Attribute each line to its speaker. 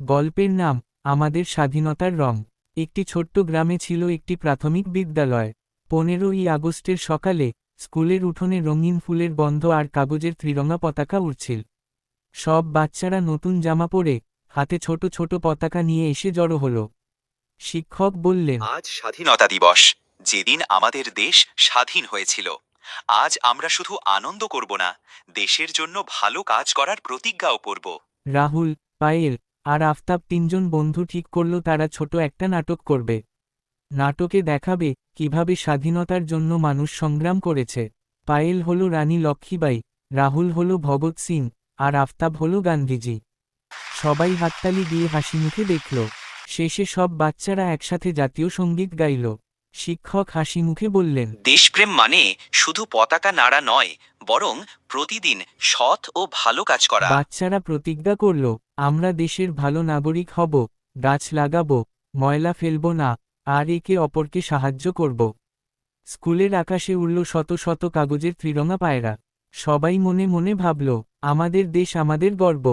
Speaker 1: গল্পের নাম আমাদের স্বাধীনতার রং একটি ছোট্ট গ্রামে ছিল একটি প্রাথমিক বিদ্যালয়। পনেরোই আগস্টের সকালে স্কুলের উঠোনে রঙিন ফুলের বন্ধ আর কাগজের ত্রিরঙা পতাকা উড়ছিল। সব বাচ্চারা নতুন জামা পরে হাতে ছোট ছোট পতাকা নিয়ে এসে জড়ো হল। শিক্ষক বললেন
Speaker 2: আজ স্বাধীনতা দিবস। যেদিন আমাদের দেশ স্বাধীন হয়েছিল। আজ আমরা শুধু আনন্দ করব না দেশের জন্য ভালো কাজ করার প্রতিজ্ঞাও করব।
Speaker 1: রাহুল পায়েল আর আফতাব তিনজন বন্ধু ঠিক করল তারা ছোট একটা নাটক করবে। নাটকে দেখাবে কীভাবে স্বাধীনতার জন্য মানুষ সংগ্রাম করেছে। পায়েল হল রানী লক্ষ্মীবাই রাহুল হল ভগৎ সিং, আর আফতাব হল গান্ধীজি। সবাই হাততালি দিয়ে হাসি মুখে দেখল। শেষে সব বাচ্চারা একসাথে জাতীয় সংগীত গাইল। শিক্ষক হাসি মুখে বললেন,
Speaker 2: দেশপ্রেম মানে শুধু পতাকা নাড়া নয় বরং প্রতিদিন সৎ ও ভালো কাজ করা।
Speaker 1: বাচ্চারা প্রতিজ্ঞা করল, আমরা দেশের ভালো নাগরিক হব, গাছ লাগাবো, ময়লা ফেলব না, আর একে অপরকে সাহায্য করব। স্কুলের আকাশে উড়ল শত শত কাগজের ত্রিরঙা পায়রা। সবাই মনে মনে ভাবল, আমাদের দেশ আমাদের গর্ব।